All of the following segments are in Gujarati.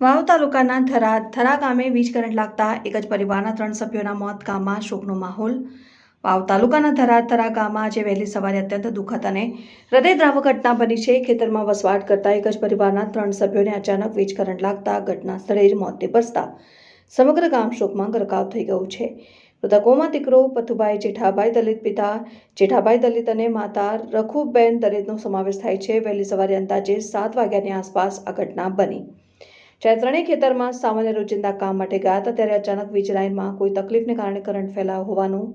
વાવ તાલુકાના થરા થરા ગામે વીજ કરંટ લાગતા એક જ પરિવારના ત્રણ સભ્યોના મોત ગામમાં શોકનો માહોલ. વાવ તાલુકાના થરા થરા ગામમાં આજે વહેલી સવારે અત્યંત દુઃખદ અને હૃદયદ્રાવક ઘટના બની છે. ખેતરમાં વસવાટ કરતા એક જ પરિવારના ત્રણ સભ્યોને અચાનક વીજ કરંટ લાગતા ઘટના સ્થળે જ મોત નિપજતા સમગ્ર ગામ શોકમાં ગરકાવ થઈ ગયું છે. મૃતકોમાં દીકરો પથુભાઈ જેઠાભાઈ દલિત પિતા જેઠાભાઈ દલિત અને માતા રખુબેન દલિતનો સમાવેશ થાય છે. વહેલી સવારે અંદાજે સાત વાગ્યાની આસપાસ આ ઘટના બની. જ્યારે ત્રણેય ખેતરમાં સામાન્ય રોજિંદા કામ માટે ગયા હતા, ત્યારે અચાનક વીજ લાઇનમાં કોઈ તકલીફને કારણે કરંટ ફેલાયો હોવાનું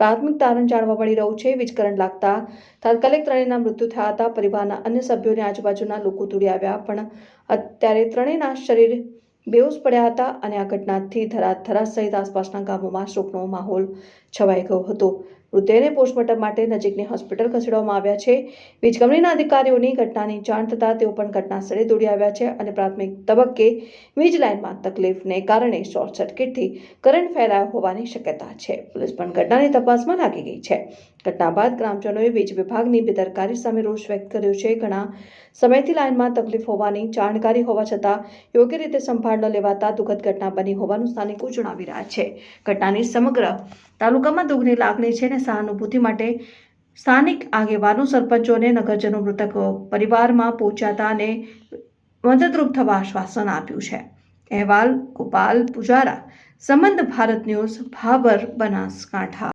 પ્રાથમિક તારણ જાણવા મળી રહ્યું છે. વીજ કરંટ લાગતા તાત્કાલિક ત્રણેયના મૃત્યુ થયા હતા. પરિવારના અન્ય સભ્યોને આજુબાજુના લોકો દોડી આવ્યા, પણ અત્યારે ત્રણેયના શરીર બેહોશ પડ્યા હતા અને આ ઘટનાથી ધરા થરા સહિત આસપાસના ગામોમાં શોકનો માહોલ છવાઈ ગયો હતો. મૃતદેહને પોસ્ટમોર્ટમ માટે નજીકની હોસ્પિટલ ખસેડવામાં આવ્યા છે. વીજ કંપનીના અધિકારીઓની ઘટનાની જાણ થતાં તેઓ પણ ઘટના સ્થળે દોડી આવ્યા છે અને પ્રાથમિક તબક્કે વીજ લાઇનમાં તકલીફને કારણે શોર્ટ સર્કિટથી કરંટ ફેલાયો હોવાની શક્યતા છે. પોલીસ પણ ઘટનાની તપાસમાં લાગી ગઈ છે. ઘટના બાદ ગ્રામજનોએ વીજ વિભાગની બેદરકારી સામે રોષ વ્યક્ત કર્યો છે. ઘણા સમયથી લાઇનમાં તકલીફ હોવાની જાણકારી હોવા છતાં યોગ્ય રીતે સંભાળ ન લેવાતા દુઃખદ ઘટના બની હોવાનું સ્થાનિકો જણાવી રહ્યા છે. ઘટનાની સમગ્ર તાલુકામાં દુઃખની લાગણી છે અને સહાનુભૂતિ માટે સ્થાનિક આગેવાનો, સરપંચો અને નગરજનો મૃતક પરિવારમાં પહોંચાતા અને મદદરૂપ થવા આશ્વાસન આપ્યું છે. અહેવાલ, ગોપાલ પુજારા, સંબંધ ભારત ન્યૂઝ ભાબર બનાસકાંઠા.